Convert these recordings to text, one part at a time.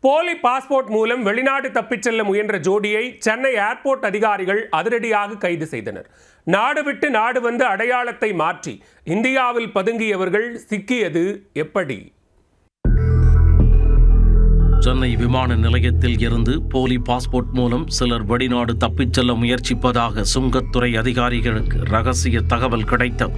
போலி பாஸ்போர்ட் மூலம் வெளிநாடு தப்பிச் செல்ல முயன்ற ஜோடியை சென்னை ஏர்போர்ட் அதிகாரிகள் அதிரடியாக கைது செய்தனர். நாடு விட்டு நாடு வந்து அடையாளத்தை மாற்றி இந்தியாவில் பதுங்கியவர்கள் சிக்கியது எப்படி? சென்னை விமான நிலையத்தில் இருந்து போலி பாஸ்போர்ட் மூலம் சிலர் வெளிநாடு தப்பிச் செல்ல முயற்சிப்பதாக சுங்கத்துறை அதிகாரிகளுக்கு ரகசிய தகவல் கிடைத்தது.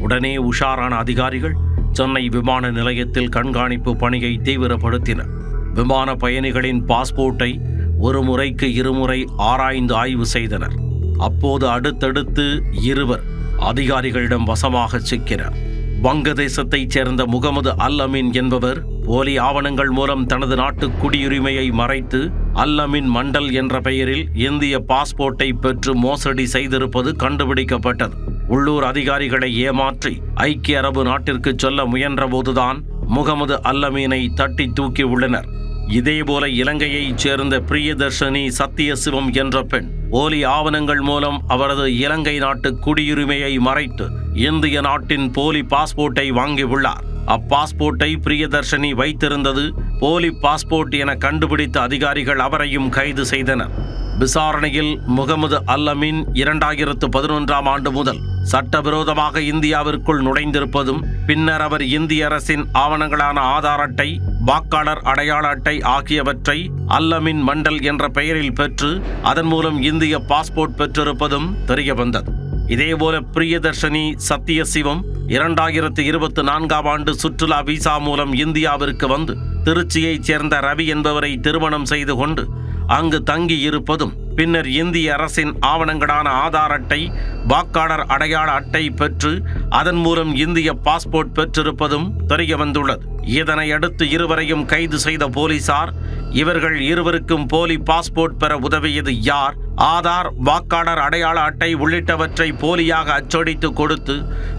உடனே உஷாரான அதிகாரிகள் சென்னை விமான நிலையத்தில் கண்காணிப்பு பணியை தீவிரப்படுத்தினர். விமான பயணிகளின் பாஸ்போர்ட்டை ஒரு முறைக்கு இருமுறை ஆராய்ந்து ஆய்வு செய்தனர். அப்போது அடுத்தடுத்து இருவர் அதிகாரிகளிடம் வசமாக சிக்கினர். வங்கதேசத்தைச் சேர்ந்த முகமது அல் அமீன் என்பவர் போலி ஆவணங்கள் மூலம் தனது நாட்டு குடியுரிமையை மறைத்து அல் அமீன் மண்டல் என்ற பெயரில் இந்திய பாஸ்போர்ட்டை பெற்று மோசடி செய்திருப்பது கண்டுபிடிக்கப்பட்டது. உள்ளூர் அதிகாரிகளை ஏமாற்றி ஐக்கிய அரபு நாட்டிற்கு சொல்ல முயன்றபோதுதான் முகமது அல் அமீனை தட்டி தூக்கி உள்ளனர். இதேபோல இலங்கையைச் சேர்ந்த பிரியதர்ஷினி சத்தியசிவம் என்ற பெண் போலி ஆவணங்கள் மூலம் அவரது இலங்கை நாட்டு குடியுரிமையை மறைத்து இந்திய நாட்டின் போலி பாஸ்போர்ட்டை வாங்கியுள்ளார். அப்பாஸ்போர்ட்டை பிரியதர்ஷினி வைத்திருந்தது போலி பாஸ்போர்ட் என கண்டுபிடித்த அதிகாரிகள் அவரையும் கைது செய்தனர். விசாரணையில் முகமது அல் அமீன் இரண்டாயிரத்து பதினொன்றாம் ஆண்டு முதல் சட்டவிரோதமாக இந்தியாவிற்குள் நுழைந்திருப்பதும் பின்னர் அவர் இந்திய அரசின் ஆவணங்களான ஆதார் அட்டை வாக்காளர் அடையாள அட்டை ஆகியவற்றை அல்லமின் மண்டல் என்ற பெயரில் பெற்று அதன் மூலம் இந்திய பாஸ்போர்ட் பெற்றிருப்பதும் தெரிய வந்தது இதேபோல பிரியதர்ஷினி சத்தியசிவம் இரண்டாயிரத்து இருபத்தி நான்காம் ஆண்டு சுற்றுலா விசா மூலம் இந்தியாவிற்கு வந்து திருச்சியைச் சேர்ந்த ரவி என்பவரை திருமணம் செய்து கொண்டு அங்கு தங்கி இருப்பதும் பின்னர் இந்திய அரசின் ஆவணங்களான ஆதார் அட்டை வாக்காளர் அடையாள அட்டை பெற்று அதன் மூலம் இந்திய பாஸ்போர்ட் பெற்றிருப்பதும் தெரிய வந்துள்ளது இதனை அடுத்து இருவரையும் கைது செய்த போலீசார் இவர்கள் இருவருக்கும் போலி பாஸ்போர்ட் பெற உதவியது யார் ஆதார் வாக்காளர் அடையாள அட்டை உள்ளிட்டவற்றை போலியாக அச்சடித்து கொடுத்து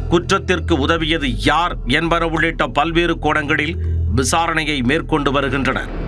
குற்றத்திற்கு உதவியது யார் என்பன உள்ளிட்ட பல்வேறு கோணங்களில் விசாரணையை மேற்கொண்டு வருகின்றனர்.